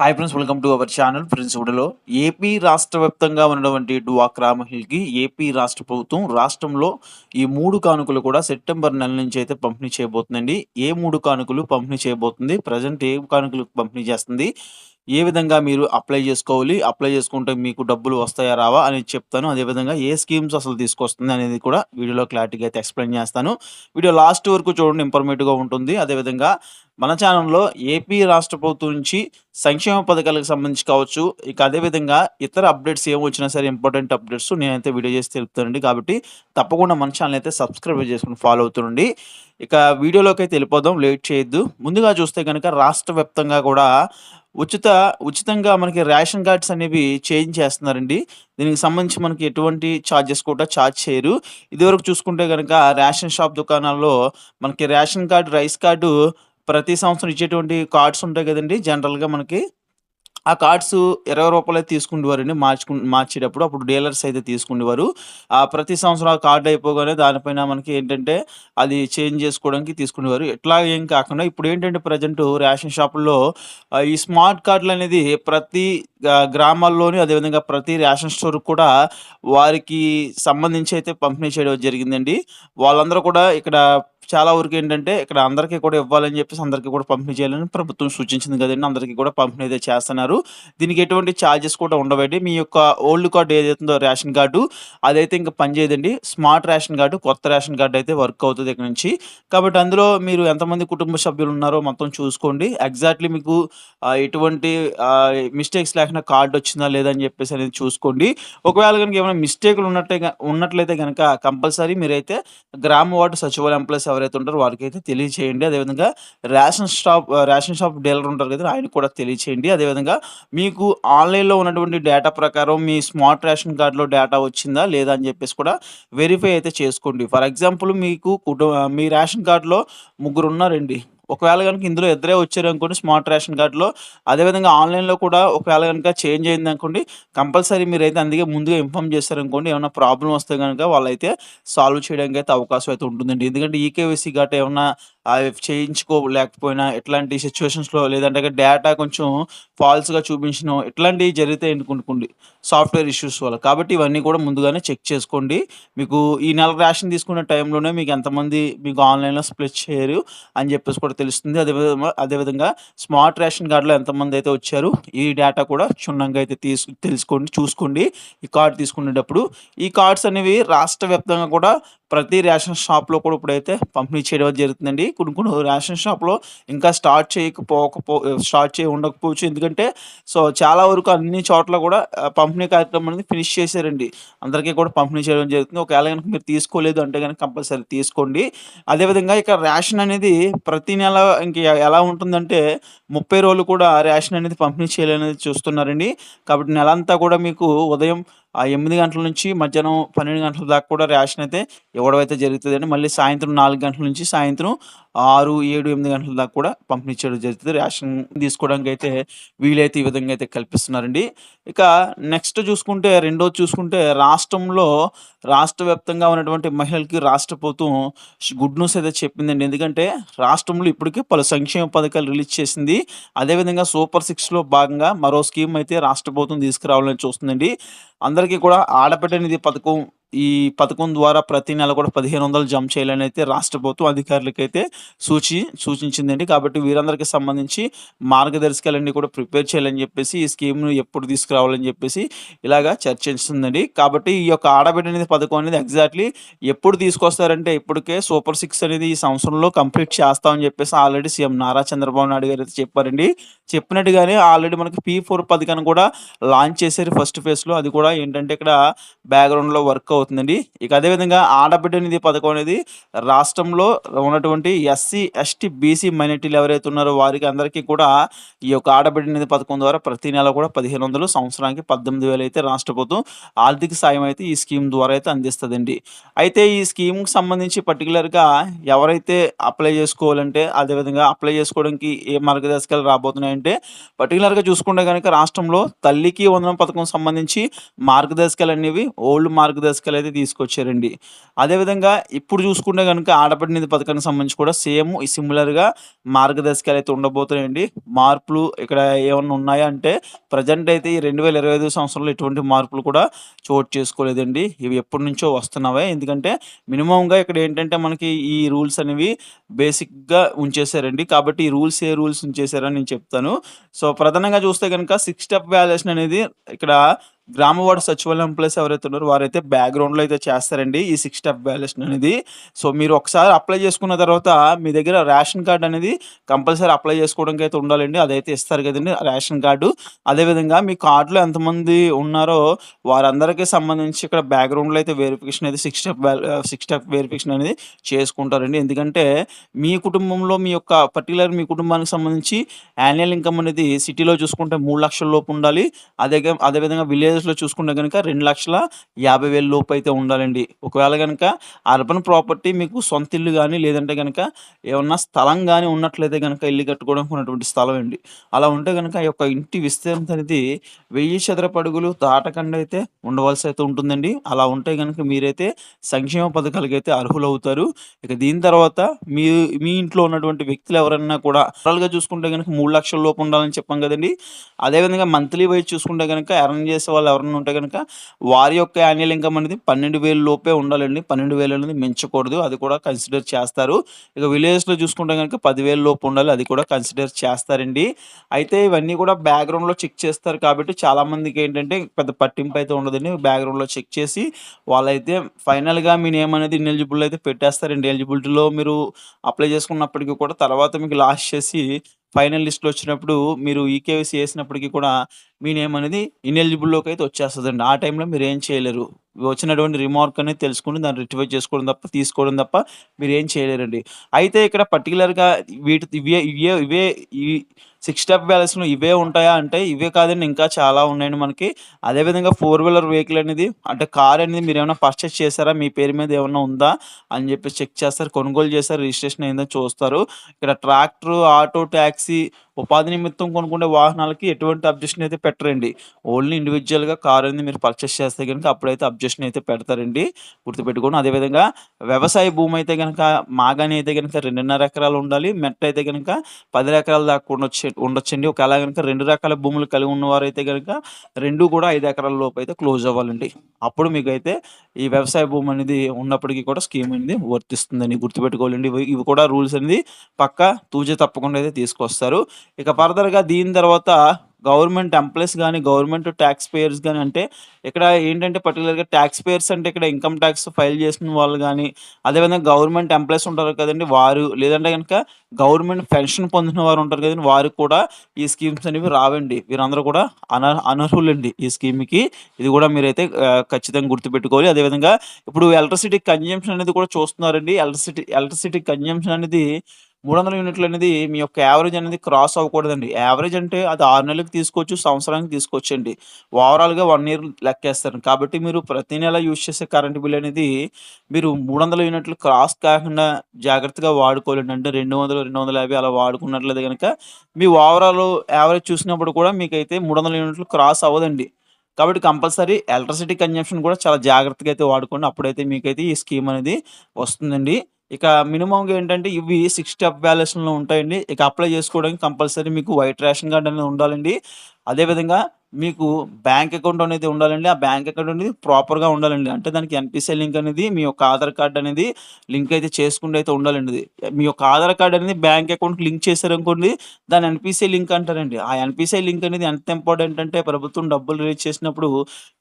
Hi friends welcome to our channel friends ఇప్పుడులో AP రాష్ట్ర వ్యాప్తంగా ఉన్నటువంటి డ్వాక్రా మహిళకి ఏపీ రాష్ట్ర ప్రభుత్వం రాష్ట్రంలో ఈ మూడు కానుకలు కూడా సెప్టెంబర్ నెల నుంచి అయితే పంపిణీ చేయబోతుందండి. ఏ మూడు కానుకలు పంపిణీ చేయబోతుంది? ప్రజెంట్ ఏ కానుకలు పంపిణీ చేస్తుంది? ఏ విధంగా మీరు అప్లై చేసుకోవాలి అప్లై చేసుకుంటే మీకు డబ్బులు వస్తాయా రావా అని చెప్తాను. అదేవిధంగా ఏ స్కీమ్స్ అసలు తీసుకొస్తుంది అనేది కూడా వీడియోలో క్లారిటీగా అయితే ఎక్స్ప్లెయిన్ చేస్తాను. వీడియో లాస్ట్ వరకు చూడండి ఇన్ఫర్మేటివ్గా ఉంటుంది. అదేవిధంగా మన ఛానల్లో ఏపీ రాష్ట్ర ప్రభుత్వం నుంచి సంక్షేమ పథకాలకు సంబంధించి కావచ్చు ఇక అదేవిధంగా ఇతర అప్డేట్స్ ఏమి వచ్చినా సరే ఇంపార్టెంట్ అప్డేట్స్ నేనైతే వీడియో చేసి తెలుపుతానండి. కాబట్టి తప్పకుండా మన ఛానల్ అయితే సబ్స్క్రైబ్ చేసుకుని ఫాలో అవుతుండండి. ఇక వీడియోలోకి అయితే వెళ్ళిపోదాం లేట్ చేయొద్దు. ముందుగా చూస్తే కనుక రాష్ట్ర వ్యాప్తంగా కూడా ఉచిత ఉచితంగా మనకి రేషన్ కార్డ్స్ అనేవి చేంజ్ చేస్తున్నారండి. దీనికి సంబంధించి మనకి ఎటువంటి ఛార్జెస్ కూడా ఛార్జ్ చేయరు. ఇదివరకు చూసుకుంటే కనుక రేషన్ షాప్ దుకాణాల్లో మనకి రేషన్ కార్డు రైస్ కార్డు ప్రతి సంవత్సరం ఇచ్చేటువంటి కార్డ్స్ ఉంటాయి కదండి. జనరల్గా మనకి ఆ కార్డ్స్ ఇరవై రూపాయలు అయితే తీసుకుండేవారండి. మార్చుకు మార్చేటప్పుడు అప్పుడు డీలర్స్ అయితే తీసుకునేవారు ఆ ప్రతి సంవత్సరం ఆ కార్డు అయిపోగానే దానిపైన మనకి ఏంటంటే అది చేంజ్ చేసుకోవడానికి తీసుకునేవారు ఇట్లా ఏం కాకుండా ఇప్పుడు ఏంటంటే ప్రజెంట్ రేషన్ షాపుల్లో ఈ స్మార్ట్ కార్డులు అనేది ప్రతి గ్రామాల్లోని అదేవిధంగా ప్రతి రేషన్ స్టోర్ కూడా వారికి సంబంధించి అయితే పంపిణీ చేయడం జరిగిందండి. వాళ్ళందరూ కూడా ఇక్కడ చాలా వరకు ఏంటంటే ఇక్కడ అందరికీ కూడా ఇవ్వాలని చెప్పేసి అందరికీ కూడా పంపిణీ చేయాలని ప్రభుత్వం సూచించింది కదండి. అందరికీ కూడా పంపిణీ అయితే చేస్తున్నారు. దీనికి ఎటువంటి ఛార్జెస్ కూడా ఉండవండి. మీ యొక్క ఓల్డ్ కార్డు ఏదైతుందో రేషన్ కార్డు అదైతే ఇంకా పనిచేయదండి. స్మార్ట్ రేషన్ కార్డు కొత్త రేషన్ కార్డు అయితే వర్క్ అవుతుంది ఇక్కడ నుంచి. కాబట్టి అందులో మీరు ఎంతమంది కుటుంబ సభ్యులు ఉన్నారో మొత్తం చూసుకోండి. ఎగ్జాక్ట్లీ మీకు ఎటువంటి మిస్టేక్స్ లేకుండా కార్డు వచ్చిందా లేదా అని చెప్పేసి అనేది చూసుకోండి. ఒకవేళ కనుక ఏమైనా మిస్టేక్లు ఉన్నట్టే ఉన్నట్లయితే కనుక కంపల్సరీ మీరైతే గ్రామ వార్డు సచివాలయం ఎంప్లాయీస్ ఎవరైతే ఉంటారో వారికి అయితే తెలియచేయండి. అదేవిధంగా ration shop ration shop dealer ఉంటారు కదా ఆయన కూడా తెలియచేయండి. అదేవిధంగా మీకు ఆన్లైన్లో ఉన్నటువంటి డేటా ప్రకారం మీ స్మార్ట్ రేషన్ కార్డులో డేటా వచ్చిందా లేదా అని చెప్పేసి కూడా వెరిఫై అయితే చేసుకోండి. ఫర్ ఎగ్జాంపుల్ మీకు కుటుంబ మీ రేషన్ కార్డులో ముగ్గురు ఉన్నారండి ఒకవేళ కనుక ఇందులో ఇద్దరే వచ్చారు అనుకోండి స్మార్ట్ రేషన్ కార్డులో. అదేవిధంగా ఆన్లైన్లో కూడా ఒకవేళ కనుక చేంజ్ అయింది అనుకోండి కంపల్సరీ మీరైతే అందుకే ముందుగా ఇన్ఫామ్ చేశారనుకోండి ఏమైనా ప్రాబ్లం వస్తే కనుక వాళ్ళైతే సాల్వ్ చేయడానికి అయితే అవకాశం అయితే ఉంటుందండి. ఎందుకంటే ఈకేవీసీ గట్ట ఏమైనా అవి చేయించుకోలేకపోయినా ఇట్లాంటి సిచ్యువేషన్స్లో లేదంటే డేటా కొంచెం ఫాల్స్గా చూపించడం ఇట్లాంటివి జరిగితే ఎందుకుంటుంది సాఫ్ట్వేర్ ఇష్యూస్ వల్ల. కాబట్టి ఇవన్నీ కూడా ముందుగానే చెక్ చేసుకోండి. మీకు ఈ నెల రేషన్ తీసుకునే టైంలోనే మీకు ఎంతమంది మీకు ఆన్లైన్లో స్ప్లిట్ చేయరు అని చెప్పేసి కూడా తెలుస్తుంది. అదేవిధంగా అదేవిధంగా స్మార్ట్ రేషన్ కార్డులో ఎంతమంది అయితే వచ్చారు ఈ డేటా కూడా క్షుణ్ణంగా అయితే తీసు తెలుసుకోండి చూసుకోండి. ఈ కార్డు తీసుకునేటప్పుడు ఈ కార్డ్స్ అనేవి రాష్ట్ర వ్యాప్తంగా కూడా ప్రతి రేషన్ షాప్లో కూడా ఇప్పుడైతే పంపిణీ చేయడం జరుగుతుందండి కొన్ని కొన్ని రేషన్ షాప్లో ఇంకా స్టార్ట్ చేయకపోకపో స్టార్ట్ చేయ ఉండకపోవచ్చు. ఎందుకంటే సో చాలా వరకు అన్ని చోట్ల కూడా పంపిణీ కార్యక్రమం అనేది ఫినిష్ చేశారండి. అందరికీ కూడా పంపిణీ చేయడం జరుగుతుంది. ఒకవేళ కనుక మీరు తీసుకోలేదు అంటే కనుక కంపల్సరీ తీసుకోండి. అదేవిధంగా ఇక్కడ రేషన్ అనేది ప్రతి నెల ఇంక ఎలా ఉంటుందంటే ముప్పై రోజులు కూడా రేషన్ అనేది పంపిణీ చేయాలనేది చూస్తున్నారండి. కాబట్టి నెల అంతా కూడా మీకు ఉదయం ఆ ఎనిమిది గంటల నుంచి మధ్యాహ్నం పన్నెండు గంటల దాకా కూడా రేషన్ అయితే ఇవ్వడం అయితే జరుగుతుందండి. మళ్ళీ సాయంత్రం నాలుగు గంటల నుంచి సాయంత్రం ఆరు ఏడు ఎనిమిది గంటల దాకా కూడా పంపిణీ చేయడం జరుగుతుంది. రేషన్ తీసుకోవడానికి అయితే వీలైతే ఈ విధంగా అయితే కల్పిస్తున్నారండి. ఇక నెక్స్ట్ చూసుకుంటే రెండోది చూసుకుంటే రాష్ట్రంలో రాష్ట్ర వ్యాప్తంగా ఉన్నటువంటి మహిళలకి రాష్ట్ర ప్రభుత్వం గుడ్ న్యూస్ అయితే చెప్పిందండి. ఎందుకంటే రాష్ట్రంలో ఇప్పటికే పలు సంక్షేమ పథకాలు రిలీజ్ చేసింది. అదేవిధంగా సూపర్ సిక్స్లో భాగంగా మరో స్కీమ్ అయితే రాష్ట్ర ప్రభుత్వం తీసుకురావాలని చూస్తుందండి. అందరికీ కూడా ఆడబిడ్డ నిధి పథకం ఈ పథకం ద్వారా ప్రతి నెల కూడా పదిహేను వందలు జమ చేయాలని అయితే రాష్ట్ర ప్రభుత్వం అధికారులకైతే సూచి సూచించిందండి. కాబట్టి వీరందరికీ సంబంధించి మార్గదర్శకాలన్నీ కూడా ప్రిపేర్ చేయాలని చెప్పేసి ఈ స్కీమ్ను ఎప్పుడు తీసుకురావాలని చెప్పేసి ఇలాగా చర్చిస్తుందండి కాబట్టి ఈ యొక్క ఆడబిడ్డ అనేది పథకం అనేది ఎగ్జాక్ట్లీ ఎప్పుడు తీసుకొస్తారంటే ఇప్పటికే సూపర్ సిక్స్ అనేది ఈ సంవత్సరంలో కంప్లీట్ చేస్తామని చెప్పేసి ఆల్రెడీ సీఎం నారా చంద్రబాబు నాయుడు గారు అయితే చెప్పారండి. చెప్పినట్టుగానే ఆల్రెడీ మనకి పీ ఫోర్ పథకాన్ని కూడా లాంచ్ చేశారు ఫస్ట్ ఫేజ్లో. అది కూడా ఏంటంటే ఇక్కడ బ్యాక్గ్రౌండ్లో వర్క్ అవుతుందండి. ఇక అదేవిధంగా ఆడబిడ్డ నిధి పథకం అనేది రాష్ట్రంలో ఉన్నటువంటి ఎస్సీ ఎస్టీ బీసీ మైనార్టీలు ఎవరైతే ఉన్నారో వారికి అందరికీ కూడా ఈ యొక్క ఆడబిడ్డ నిధి పథకం ద్వారా ప్రతి నెల కూడా పదిహేను వందలు సంవత్సరానికి పద్దెనిమిది వేలు అయితే రాష్ట్ర ప్రభుత్వం ఆర్థిక సాయం అయితే ఈ స్కీమ్ ద్వారా అయితే అందిస్తుందండి. అయితే ఈ స్కీమ్కి సంబంధించి పర్టికులర్గా ఎవరైతే అప్లై చేసుకోవాలంటే అదేవిధంగా అప్లై చేసుకోవడానికి ఏ మార్గదర్శకాలు రాబోతున్నాయంటే పర్టికులర్గా చూసుకుంటే కనుక రాష్ట్రంలో తల్లికి వందనం పథకం సంబంధించి మార్గదర్శకాలు అనేవి ఓల్డ్ మార్గదర్శకాలు అయితే తీసుకొచ్చారండి. అదేవిధంగా ఇప్పుడు చూసుకుంటే కనుక ఆడపడి నిధి పథకానికి సంబంధించి కూడా సేమ్ సిమిలర్‌గా మార్గదర్శకాలయితే ఉండబోతున్నాయండి. మార్పులు ఇక్కడ ఏమన్నా ఉన్నాయా అంటే ప్రెజెంట్ అయితే ఈ 2025 సంవత్సరంలో ఎటువంటి మార్పులు కూడా చోటు చేసుకోలేదండి. ఇవి ఎప్పటి నుంచో వస్తున్నావే ఎందుకంటే మినిమమ్‌గా ఇక్కడ ఏంటంటే మనకి ఈ రూల్స్ అనేవి బేసిక్‌గా ఉంచేసారండి. కాబట్టి ఈ రూల్స్ ఏ రూల్స్ ఉంచేశారని నేను చెప్తాను. సో, ప్రధానంగా చూస్తే కనుక సిక్స్ స్టెప్ వ్యాల్యుయేషన్ అనేది ఇక్కడ గ్రామ వార్డు సచివాలయం ఎంప్లాయీస్ ఎవరైతే ఉన్నారో వారైతే బ్యాక్‌గ్రౌండ్‌లో అయితే చేస్తారండి. ఈ సిక్స్ స్టెప్ వాల్యుయేషన్ అనేది. సో, మీరు ఒకసారి అప్లై చేసుకున్న తర్వాత మీ దగ్గర రేషన్ కార్డ్ అనేది కంపల్సరీ అప్లై చేసుకోవడానికి అయితే ఉండాలండి. అదైతే ఇస్తారు కదండి రేషన్ కార్డు. అదేవిధంగా మీ కార్డ్‌లో ఎంతమంది ఉన్నారో వారందరికీ సంబంధించి ఇక్కడ బ్యాక్‌గ్రౌండ్‌లో అయితే వెరిఫికేషన్ అయితే six step six step verification అనేది చేసుకుంటారండి. ఎందుకంటే మీ కుటుంబంలో మీ యొక్క పర్టికులర్ మీ కుటుంబానికి సంబంధించి యాన్యువల్ ఇన్‌కమ్ అనేది సిటీలో చూసుకుంటే 3,00,000 లోపు ఉండాలి. అదే అదేవిధంగా విలేజ్‌లో చూసుకుంటే గనుక 2,50,000 లోపు అయితే ఉండాలండి. ఒకవేళ కనుక అర్బన్ ప్రాపర్టీ మీకు సొంత ఇల్లు కానీ లేదంటే గనుక ఏమన్నా స్థలం కానీ ఉన్నట్లయితే కనుక ఇల్లు కట్టుకోవడానికి ఉన్నటువంటి స్థలం అండి. అలా ఉంటే గనుక ఈ యొక్క ఇంటి విస్తీర్ణత అనేది వెయ్యి చదరపడుగులు దాటకుండా అయితే ఉండవలసి అయితే ఉంటుందండి. అలా ఉంటే గనుక మీరైతే సంక్షేమ పథకాలకైతే అర్హులవుతారు. ఇక దీని తర్వాత మీ మీ ఇంట్లో ఉన్నటువంటి వ్యక్తులు ఎవరన్నా కూడా ఓవరాల్‌గా చూసుకుంటే గనక మూడు లక్షల లోపు ఉండాలని చెప్పాం కదండీ! అదేవిధంగా మంత్లీ వైజ్ చూసుకుంటే కనుక అరేంజ్ చేసే వాళ్ళు ఎవరైనా ఉంటే కనుక వారి యొక్క యాన్యువల్ ఇన్‌కమ్ అనేది 12,000 లోపే ఉండాలండి. 12,000 అనేది మించకూడదు. అది కూడా కన్సిడర్ చేస్తారు. ఇక విలేజ్‌లో చూసుకుంటే కనుక పదివేలు లోపు ఉండాలి. అది కూడా కన్సిడర్ చేస్తారండి. అయితే ఇవన్నీ కూడా బ్యాక్‌గ్రౌండ్‌లో చెక్ చేస్తారు కాబట్టి చాలామందికి ఏంటంటే పెద్ద పట్టింపు అయితే ఉండదండి. బ్యాక్‌గ్రౌండ్‌లో చెక్ చేసి వాళ్ళైతే ఫైనల్‌గా మీ నేమ్ అనేది ఎలిజిబుల్ అయితే పెట్టేస్తారండి. ఎలిజిబిలిటీలో మీరు అప్లై చేసుకున్నప్పటికీ కూడా తర్వాత మీకు లాస్ట్ చేసి ఫైనల్ లిస్ట్‌లో వచ్చినప్పుడు మీరు ఈకేవైసీ వేసినప్పటికీ కూడా మీ నేమ్ అనేది ఇనెలిజిబుల్‌లోకి అయితే వచ్చేస్తదండి. ఆ టైంలో మీరు ఏం చేయలేరు. వచ్చినటువంటి రిమార్క్ అనేది తెలుసుకొని దాన్ని రెక్టిఫై చేసుకోవడం తప్ప తీసుకోవడం తప్ప మీరు ఏం చేయలేరండి. అయితే ఇక్కడ పర్టికులర్గా వీటి ఇవే ఇవే ఇవే ఈ సిక్స్ స్టెప్ వాల్యుయేషన్‌లో ఇవే ఉంటాయా అంటే ఇవే కాదండి ఇంకా చాలా ఉన్నాయండి మనకి. అదేవిధంగా ఫోర్ వీలర్ వెహికల్ అనేది అంటే కార్ అనేది మీరు ఏమైనా పర్చేస్ చేశారా మీ పేరు మీద ఏమైనా ఉందా? అని చెప్పి చెక్ చేస్తారు. కొనుగోలు చేస్తారు రిజిస్ట్రేషన్ అయిందో చూస్తారు. ఇక్కడ ట్రాక్టర్, ఆటో, ట్యాక్సీ ఉపాధి నిమిత్తం కొనుక్కునే వాహనాలకి ఎటువంటి అబ్జెక్షన్ అయితే పెట్టరండి. ఓన్లీ ఇండివిజువల్గా కార్ అనేది మీరు పర్చేస్ చేస్తే కనుక అప్పుడైతే అబ్జెక్షన్ అయితే పెడతారండి. గుర్తుపెట్టుకోండి. అదేవిధంగా వ్యవసాయ భూమి అయితే కనుక మాగాని అయితే కనుక రెండున్నర ఎకరాలు ఉండాలి. మెట్ట అయితే కనుక 10 ఎకరాల దాకా ఉండొచ్చు ఉండొచ్చండి. ఒకవేళ కనుక రెండు రకాల భూములు కలిగి ఉన్నవారు అయితే కనుక రెండు కూడా ఐదు ఎకరాల లోపు అయితే క్లోజ్ అవ్వాలండి. అప్పుడు మీకు అయితే ఈ వ్యవసాయ భూమి అనేది ఉన్నప్పటికీ కూడా స్కీమ్ అనేది వర్తిస్తుందని గుర్తుపెట్టుకోవాలండి. ఇవి ఇవి కూడా రూల్స్ అనేది పక్క తూచా తప్పకుండా అయితే తీసుకొస్తారు. ఇక ఫర్దర్‌గా దీని తర్వాత గవర్నమెంట్ ఎంప్లాయీస్ కానీ గవర్నమెంట్ ట్యాక్స్ పేయర్స్ కానీ అంటే ఇక్కడ ఏంటంటే పర్టికులర్గా ట్యాక్స్ పేయర్స్ అంటే ఇక్కడ ఇన్‌కమ్ ట్యాక్స్ ఫైల్ చేసిన వాళ్ళు కానీ అదేవిధంగా గవర్నమెంట్ ఎంప్లాయీస్ ఉంటారు కదండి వారు లేదంటే గనుక గవర్నమెంట్ పెన్షన్ పొందిన వారు ఉంటారు కదండి వారికి కూడా ఈ స్కీమ్స్ అనేవి రావండి. వీరందరూ కూడా అన అనర్హులండి ఈ స్కీమ్‌కి. ఇది కూడా మీరైతే ఖచ్చితంగా గుర్తుపెట్టుకోవాలి. అదేవిధంగా ఇప్పుడు ఎలక్ట్రిసిటీ కన్జంప్షన్ అనేది కూడా చూస్తున్నారండి. ఎలక్ట్రిసిటీ ఎలక్ట్రిసిటీ కన్జంప్షన్ అనేది 300 యూనిట్లు అనేది మీ యొక్క యావరేజ్ అనేది క్రాస్ అవ్వకూడదండి. యావరేజ్ అంటే అది ఆరు నెలలకు తీసుకోవచ్చు, సంవత్సరానికి తీసుకోవచ్చండి. ఓవరాల్‌గా వన్ ఇయర్ లెక్కేస్తారు. కాబట్టి మీరు ప్రతి నెల యూజ్ చేసే కరెంట్ బిల్ అనేది మీరు 300 యూనిట్లు క్రాస్ కాకుండా జాగ్రత్తగా వాడుకోవాలండి. అంటే 200, 250 అలా వాడుకున్నట్లయితే కనుక మీ ఓవరాల్ యావరేజ్ చూసినప్పుడు కూడా మీకైతే 300 యూనిట్లు క్రాస్ అవ్వదండి. కాబట్టి కంపల్సరీ ఎలక్ట్రిసిటీ కన్జంప్షన్ కూడా చాలా జాగ్రత్తగా అయితే వాడుకోండి. అప్పుడైతే మీకైతే ఈ స్కీమ్ అనేది వస్తుందండి. ఇక మినిమంగా ఏంటంటే ఇవి సిక్స్ స్టెప్ వాల్యుయేషన్‌లో ఉంటాయండి. ఇక అప్లై చేసుకోవడానికి కంపల్సరీ మీకు వైట్ రేషన్ కార్డ్ అనేది ఉండాలండి. అదేవిధంగా మీకు బ్యాంక్ అకౌంట్ అనేది ఉండాలండి. ఆ బ్యాంక్ అకౌంట్ అనేది ప్రాపర్‌గా ఉండాలండి. అంటే దానికి ఎన్పిసిఐ లింక్ అనేది మీ యొక్క ఆధార్ కార్డ్ అనేది లింక్ అయితే చేసుకుంటే అయితే ఉండాలండి. మీ యొక్క ఆధార్ కార్డ్ అనేది బ్యాంక్ అకౌంట్‌కి లింక్ చేశారనుకోండి దాని ఎన్‌పీసీ లింక్ అంటారండి. ఆ ఎన్‌పీసీ లింక్ అనేది ఎంత ఇంపార్టెంట్ అంటే ప్రభుత్వం డబ్బులు రిలీజ్ చేసినప్పుడు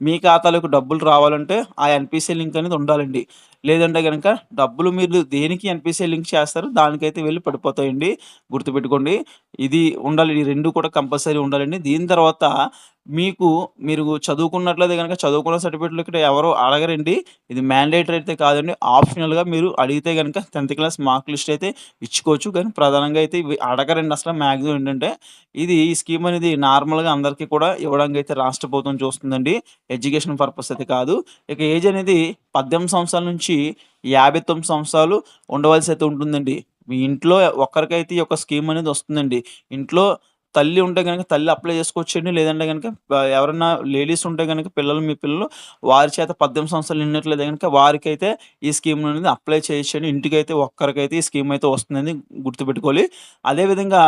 మీ ఖాతాలోకి డబ్బులు రావాలంటే ఆ ఎన్పిసిఐ లింక్ అనేది ఉండాలండి. లేదంటే కనుక డబ్బులు మీరు దేనికి ఎన్‌పీసీ లింక్ చేస్తారో దానికైతే వెళ్ళి పడిపోతాయండి. గుర్తుపెట్టుకోండి. ఇది ఉండాలి. ఈ 2 కూడా కంపల్సరీ ఉండాలండి. దీని తర్వాత మీకు మీరు చదువుకున్నట్లయితే కనుక చదువుకున్న సర్టిఫికేట్‌లు ఇక్కడ ఎవరు అడగరండి. ఇది మ్యాండేటరీ అయితే కాదండి. ఆప్షనల్‌గా మీరు అడిగితే కనుక టెన్త్ క్లాస్ మార్క్ లిస్ట్ అయితే ఇచ్చుకోవచ్చు. కానీ ప్రధానంగా అయితే అడగరండి అసలు మాక్సిమం ఏంటంటే ఇది ఈ స్కీమ్ అనేది నార్మల్‌గా అందరికీ కూడా ఇవ్వడానికి అయితే రాష్ట్ర ప్రభుత్వం చూస్తుందండి. ఎడ్యుకేషన్ పర్పస్ అయితే కాదు. ఇక ఏజ్ అనేది 18 సంవత్సరాల నుంచి 59 సంవత్సరాలు ఉండవలసి అయితే ఉంటుందండి. మీ ఇంట్లో ఒక్కరికైతే ఈ యొక్క స్కీమ్ అనేది వస్తుందండి. ఇంట్లో తల్లి ఉంటే కనుక తల్లి అప్లై చేసుకోవచ్చండి. లేదంటే కనుక ఎవరైనా ఎవరన్నా లేడీస్ ఉంటే కనుక పిల్లలు మీ పిల్లలు వారి చేత 18 సంవత్సరాలు నిండినట్లయితే కనుక వారికైతే ఈ స్కీమ్ అనేది అప్లై చేయొచ్చండి. ఇంటికైతే ఒక్కరికైతే ఈ స్కీమ్ అయితే వస్తుందని గుర్తుపెట్టుకోవాలి. అదేవిధంగా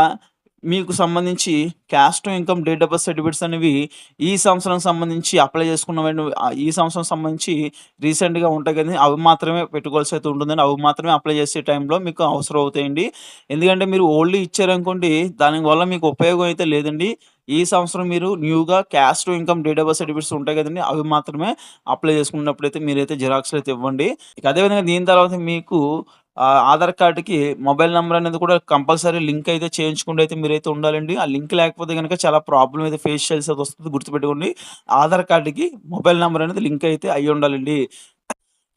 మీకు సంబంధించి caste income date of birth certificates అనేవి ఈ సంవత్సరం సంబంధించి అప్లై చేసుకున్నవన్నీ ఈ సంవత్సరం సంబంధించి రీసెంట్‌గా ఉంటాయి కదండి అవి మాత్రమే పెట్టుకోవాల్సి అయితే ఉంటుందండి. అవి మాత్రమే అప్లై చేసే టైంలో మీకు అవసరం అవుతాయండి. ఎందుకంటే మీరు ఓల్డ్ ఇచ్చారనుకోండి దానివల్ల మీకు ఉపయోగం అయితే లేదండి. ఈ సంవత్సరం మీరు న్యూగా caste income date of birth certificates ఉంటాయి కదండి అవి మాత్రమే అప్లై చేసుకున్నప్పుడైతే మీరైతే జిరాక్స్‌లు అయితే ఇవ్వండి. ఇక అదే విధంగా దీని తర్వాత మీకు ఆధార్ కార్డుకి మొబైల్ నెంబర్ అనేది కూడా కంపల్సరీ లింక్ అయితే చేయించుకుంటూ అయితే మీరైతే ఉండాలండి. ఆ లింక్ లేకపోతే కనుక చాలా ప్రాబ్లమ్ అయితే ఫేస్ చేయాల్సి వస్తుంది గుర్తుపెట్టుకోండి. ఆధార్ కార్డ్‌కి మొబైల్ నెంబర్ అనేది లింక్ అయితే అయ్యి ఉండాలండి.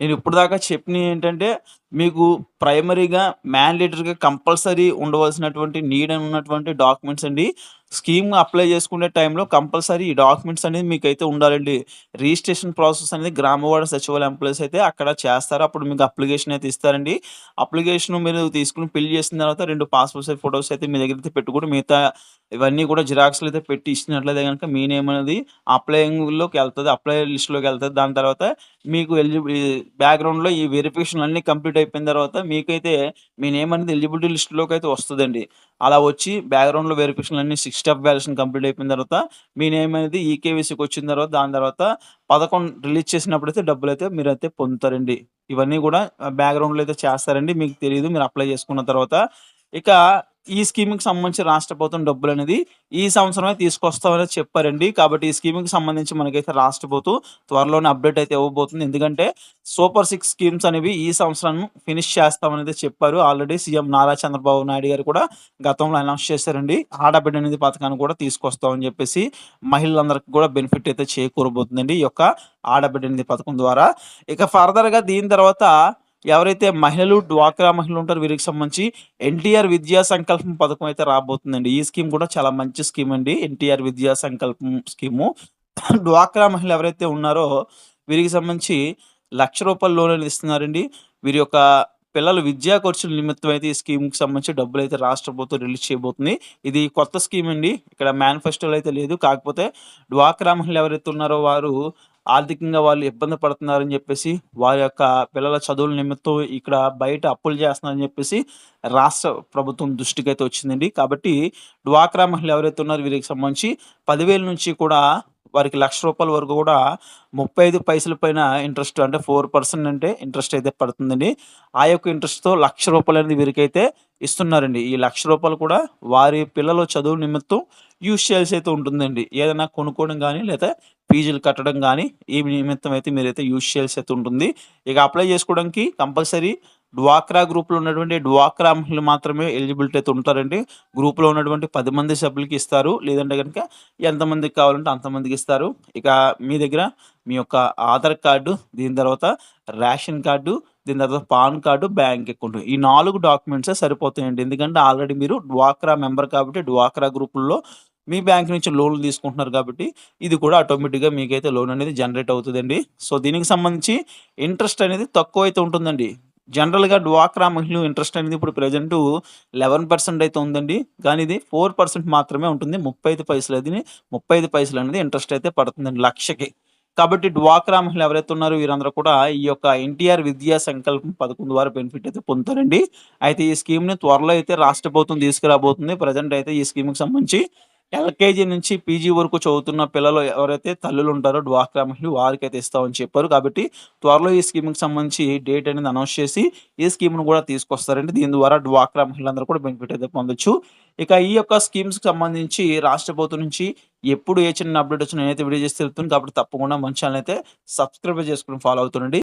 నేను ఇప్పుడు దాకా చెప్పినవి ఏంటంటే మీకు ప్రైమరీగా మ్యాండేటరీగా కంపల్సరీ ఉండవలసినటువంటి నీడ్ ఉన్నటువంటి డాక్యుమెంట్స్ అండి. స్కీమ్ అప్లై చేసుకునే టైంలో కంపల్సరీ ఈ డాక్యుమెంట్స్ అనేది మీకు అయితే ఉండాలండి. రిజిస్ట్రేషన్ ప్రాసెస్ అనేది గ్రామవాడ సచివాలయ ఎంప్లాయీస్ అయితే అక్కడ చేస్తారు. అప్పుడు మీకు అప్లికేషన్ అయితే ఇస్తారండి. అప్లికేషన్ మీరు తీసుకొని ఫిల్ చేసిన తర్వాత రెండు పాస్‌పోర్ట్ సైజ్ ఫోటోస్ అయితే మీ దగ్గర అయితే పెట్టుకొని మిగతా ఇవన్నీ కూడా జిరాక్స్‌లు అయితే పెట్టి ఇచ్చినట్లయితే కనుక మీ నేమ్ అనేది అప్లయింగ్‌లోకి వెళ్తుంది అప్లై లిస్ట్‌లోకి వెళ్తుంది దాని తర్వాత మీకు ఎలిజిబుల్ బ్యాక్‌గ్రౌండ్‌లో ఈ వెరిఫికేషన్ అన్నీ కంప్లీట్ అయిపోయిన తర్వాత మీకైతే మీ నేమ్ అనేది ఎలిజిబిలిటీ లిస్ట్‌లోకి అయితే వస్తుందండి అలా వచ్చి బ్యాక్‌గ్రౌండ్‌లో వెరిఫికేషన్ అన్నీ 6 స్టెప్ వాలిడేషన్ కంప్లీట్ అయిపోయిన తర్వాత మీ నేమ్ అనేది ఈకేవీసీకి వచ్చిన తర్వాత దాని తర్వాత 11 రిలీజ్ చేసినప్పుడు అయితే డబ్బులు అయితే మీరు అయితే పొందుతారండి. ఇవన్నీ కూడా బ్యాక్‌గ్రౌండ్‌లో అయితే చేస్తారండి. మీకు తెలియదు మీరు అప్లై చేసుకున్న తర్వాత. ఇక ఈ స్కీమ్‌కి సంబంధించి రాష్ట్ర ప్రభుత్వం డబ్బులనేది ఈ సంవత్సరమే తీసుకొస్తామని చెప్పారండి. కాబట్టి ఈ స్కీమ్‌కి సంబంధించి మనకైతే రాష్ట్ర ప్రభుత్వం త్వరలోనే అప్డేట్ అయితే ఇవ్వబోతుంది. ఎందుకంటే సూపర్ సిక్స్ స్కీమ్స్ అనేవి ఈ సంవత్సరం ఫినిష్ చేస్తామనేది చెప్పారు. ఆల్రెడీ సీఎం నారా చంద్రబాబు నాయుడు గారు కూడా గతంలో అనౌన్స్ చేశారండి. ఆడబిడ్డ నిధి పథకాన్ని కూడా తీసుకొస్తామని చెప్పేసి మహిళలందరికి కూడా బెనిఫిట్ అయితే చేకూరబోతుందండి. ఈ యొక్క ఆడబిడ్డ నిధి పథకం ద్వారా. ఇక ఫర్దర్‌గా దీని తర్వాత ఎవరైతే మహిళలు డ్వాక్రా మహిళలు ఉంటారో వీరికి సంబంధించి ఎన్టీఆర్ విద్యా సంకల్పం పథకం అయితే రాబోతుందండి. ఈ స్కీమ్ కూడా చాలా మంచి స్కీమ్ అండి. ఎన్టీఆర్ విద్యా సంకల్పం స్కీము. డ్వాక్రా మహిళలు ఎవరైతే ఉన్నారో వీరికి సంబంధించి లక్ష రూపాయల లోన్ అనేది ఇస్తున్నారండి. వీరి యొక్క పిల్లల విద్యా ఖర్చుల నిమిత్తం అయితే ఈ స్కీమ్‌కి సంబంధించి డబ్బులైతే రాష్ట్ర ప్రభుత్వం రిలీజ్ చేయబోతుంది. ఇది కొత్త స్కీమ్ అండి. ఇక్కడ మేనిఫెస్టోలో అయితే లేదు. కాకపోతే డ్వాక్రా మహిళలు ఎవరైతే ఉన్నారో వారు ఆర్థికంగా వాళ్ళు ఇబ్బంది పడుతున్నారని చెప్పేసి వారి యొక్క పిల్లల చదువుల నిమిత్తం ఇక్కడ బయట అప్పులు చేస్తున్నారని చెప్పేసి రాష్ట్ర ప్రభుత్వం దృష్టికి అయితే వచ్చిందండి. కాబట్టి డ్వాక్రా మహిళలు ఎవరైతే ఉన్నారో వీరికి సంబంధించి పదివేల నుంచి కూడా వారికి లక్ష రూపాయల వరకు కూడా 35 పైసల పైన ఇంట్రెస్ట్ అంటే ఫోర్ పర్సెంట్ అంటే ఇంట్రెస్ట్ అయితే పడుతుందండి. ఆ యొక్క ఇంట్రెస్ట్‌తో లక్ష రూపాయలు అనేది వీరికైతే ఇస్తున్నారండి. ఈ లక్ష రూపాయలు కూడా వారి పిల్లల చదువు నిమిత్తం యూజ్ చేయాల్సి అయితే ఉంటుందండి. ఏదైనా కొనుక్కోవడం కానీ లేదా ఫీజులు కట్టడం కానీ ఈ నిమిత్తం అయితే మీరైతే యూజ్ చేయాల్సి అయితే ఉంటుంది. ఇక అప్లై చేసుకోవడానికి కంపల్సరీ డ్వాక్రా గ్రూప్‌లో ఉన్నటువంటి డ్వాక్రా మహిళలు మాత్రమే ఎలిజిబిలిటీ అయితే ఉంటారండి. గ్రూప్‌లో ఉన్నటువంటి పది మంది సభ్యులకి ఇస్తారు. లేదంటే కనుక ఎంతమందికి కావాలంటే అంతమందికి ఇస్తారు. ఇక మీ దగ్గర మీ యొక్క ఆధార్ కార్డు, దీని తర్వాత రేషన్ కార్డు, దీని తర్వాత పాన్ కార్డు, బ్యాంక్ అకౌంట్ ఈ నాలుగు డాక్యుమెంట్సే సరిపోతాయండి. ఎందుకంటే ఆల్రెడీ మీరు డ్వాక్రా మెంబర్ కాబట్టి డ్వాక్రా గ్రూపుల్లో మీ బ్యాంక్ నుంచి లోన్‌లు తీసుకుంటున్నారు కాబట్టి ఇది కూడా ఆటోమేటిక్‌గా మీకైతే లోన్ అనేది జనరేట్ అవుతుందండి సో దీనికి సంబంధించి ఇంట్రెస్ట్ అనేది తక్కువ అయితే ఉంటుందండి. జనరల్‌గా డ్వాక్రా మహిళలు ఇంట్రెస్ట్ అనేది ఇప్పుడు ప్రజెంట్ లెవెన్ పర్సెంట్ అయితే ఉందండి. కానీ ఇది ఫోర్ పర్సెంట్ మాత్రమే ఉంటుంది. 35 పైసలు అది 35 పైసలు అనేది ఇంట్రెస్ట్ అయితే పడుతుందండి లక్షకి. కాబట్టి డ్వాక్రా మహిళలు ఎవరైతే ఉన్నారో వీరందరూ కూడా ఈ యొక్క ఎన్టీఆర్ విద్యా సంకల్పం పథకం ద్వారా బెనిఫిట్ అయితే పొందుతారండి. అయితే ఈ స్కీమ్‌ని త్వరలో అయితే రాష్ట్ర ప్రభుత్వం తీసుకురాబోతుంది. ప్రెజెంట్ అయితే ఈ స్కీమ్‌కి సంబంధించి ఎల్‌కేజీ నుంచి పీజీ వరకు చదువుతున్న పిల్లలు ఎవరైతే తల్లులు ఉంటారో డ్వాక్రా మహిళలు వారికి అయితే ఇస్తామని చెప్పారు. కాబట్టి త్వరలో ఈ స్కీమ్‌కి సంబంధించి డేట్ అనేది అనౌన్స్ చేసి ఈ స్కీమ్ను కూడా తీసుకొస్తారండి. దీని ద్వారా డ్వాక్రా మహిళలందరూ కూడా బెనిఫిట్ అయితే పొందొచ్చు. ఇక ఈ యొక్క స్కీమ్స్‌కి సంబంధించి రాష్ట్ర ప్రభుత్వం నుంచి ఎప్పుడు ఏ చిన్న అప్డేట్ వచ్చినా నేనైతే వీడియో చేసి తెలుపుతాను. కాబట్టి తప్పకుండా మన ఛానల్ అయితే సబ్స్క్రైబ్ చేసుకొని ఫాలో అవుతుండండి.